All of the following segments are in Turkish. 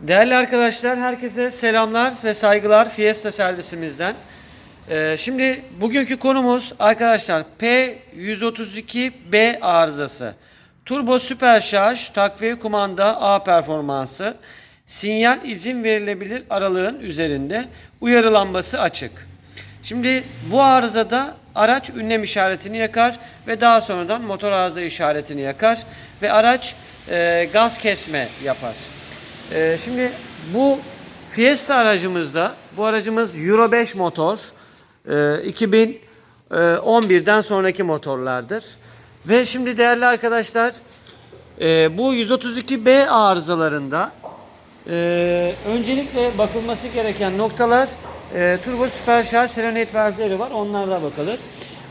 Değerli arkadaşlar, herkese selamlar ve saygılar Fiesta servisimizden. Ee, şimdi bugünkü konumuz arkadaşlar P132B arızası. Turbo süper şarj, takviye kumanda A performansı, sinyal izin verilebilir aralığın üzerinde, uyarı lambası açık. Şimdi bu arızada araç ünlem işaretini yakar ve daha sonradan motor arıza işaretini yakar ve araç e, gaz kesme yapar. Ee, şimdi bu Fiesta aracımızda, bu aracımız Euro 5 motor, e, 2011'den sonraki motorlardır. Ve şimdi değerli arkadaşlar, e, bu 132B arızalarında e, öncelikle bakılması gereken noktalar e, turbo süperşarj selenet valvleri var. Onlarla bakılır.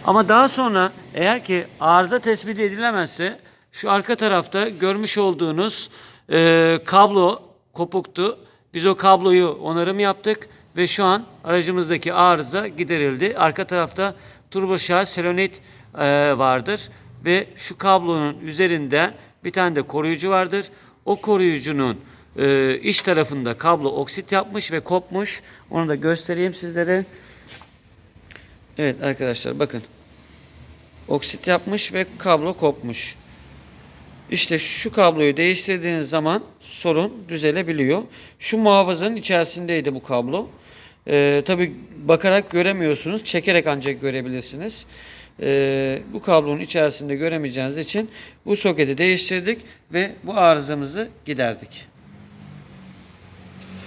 Ama daha sonra eğer ki arıza tespit edilemezse şu arka tarafta görmüş olduğunuz e, kablo kopuktu. Biz o kabloyu onarım yaptık ve şu an aracımızdaki arıza giderildi. Arka tarafta turbo şarj selenoid e, vardır ve şu kablonun üzerinde bir tane de koruyucu vardır. O koruyucunun e, iç tarafında kablo oksit yapmış ve kopmuş. Onu da göstereyim sizlere. Evet arkadaşlar bakın. Oksit yapmış ve kablo kopmuş. İşte şu kabloyu değiştirdiğiniz zaman sorun düzelebiliyor. Şu muhafızın içerisindeydi bu kablo. Ee, Tabi bakarak göremiyorsunuz. Çekerek ancak görebilirsiniz. Ee, bu kablonun içerisinde göremeyeceğiniz için bu soketi değiştirdik ve bu arızamızı giderdik.